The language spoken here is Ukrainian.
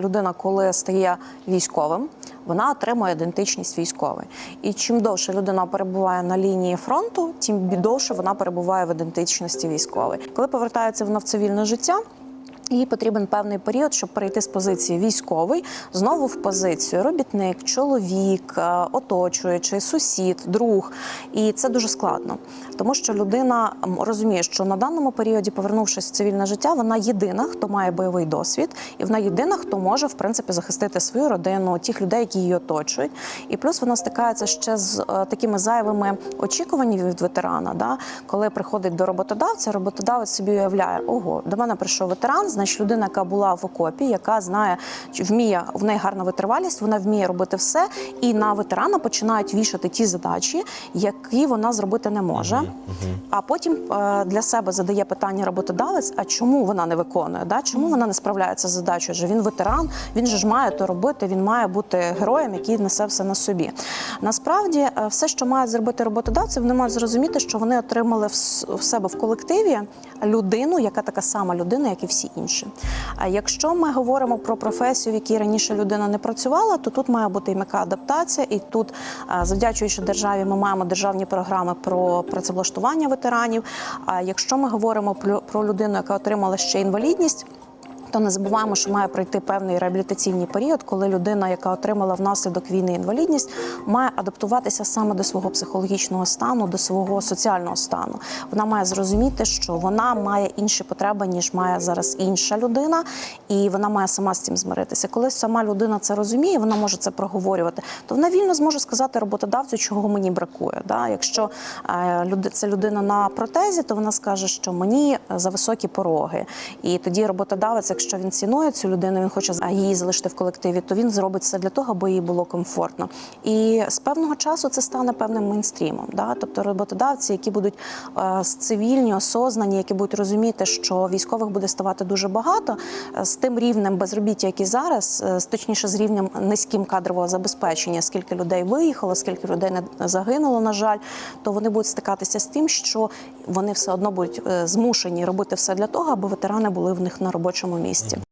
Людина, коли стає військовим, вона отримує ідентичність військової. І чим довше людина перебуває на лінії фронту, тим довше вона перебуває в ідентичності військової. Коли повертається вона в цивільне життя. Їй потрібен певний період, щоб перейти з позиції військовий знову в позицію робітник, чоловік, е, оточуючий, сусід, друг. І це дуже складно, тому що людина розуміє, що на даному періоді, повернувшись в цивільне життя, вона єдина, хто має бойовий досвід, і вона єдина, хто може в принципі захистити свою родину, тих людей, які її оточують. І плюс вона стикається ще з е, такими зайвими очікуваннями від ветерана. Да? Коли приходить до роботодавця, роботодавець собі уявляє, ого, до мене прийшов ветеран, значить людина, яка була в окопі, яка знає, вміє в неї гарна витривалість, вона вміє робити все, і на ветерана починають вішати ті задачі, які вона зробити не може. А потім е, для себе задає питання роботодавець: а чому вона не виконує? Да? Чому вона не справляється з задачею? Адже він ветеран, він же ж має то робити, він має бути героєм, який несе все на собі. Насправді, е, все, що мають зробити роботодавці, вони мають зрозуміти, що вони отримали в в себе в колективі людину, яка така сама людина, як і всі інші. А якщо ми говоримо про професію, в якій раніше людина не працювала, то тут має бути і м'яка адаптація, і тут, завдячуючи державі, ми маємо державні програми про працевлаштування ветеранів. А якщо ми говоримо про людину, яка отримала ще інвалідність. То не забуваємо, що має пройти певний реабілітаційний період, коли людина, яка отримала внаслідок війни інвалідність, має адаптуватися саме до свого психологічного стану, до свого соціального стану. Вона має зрозуміти, що вона має інші потреби, ніж має зараз інша людина, і вона має сама з цим змиритися. Коли сама людина це розуміє, вона може це проговорювати, то вона вільно зможе сказати роботодавцю, чого мені бракує. Да? Якщо е, це людина на протезі, то вона скаже, що мені е, за високі пороги. І тоді роботодавець, якщо він цінує цю людину, він хоче її залишити в колективі, то він зробить все для того, аби їй було комфортно. І з певного часу це стане певним мейнстрімом. Да? Тобто роботодавці, які будуть е, цивільні, осознані, які будуть розуміти, що військових буде ставати дуже багато, е, з тим рівнем безробіття, який зараз, е, точніше з рівнем низьким кадрового забезпечення, скільки людей виїхало, скільки людей не загинуло, на жаль, то вони будуть стикатися з тим, що вони все одно будуть змушені робити все для того, аби ветерани були в них на робочому місці місті.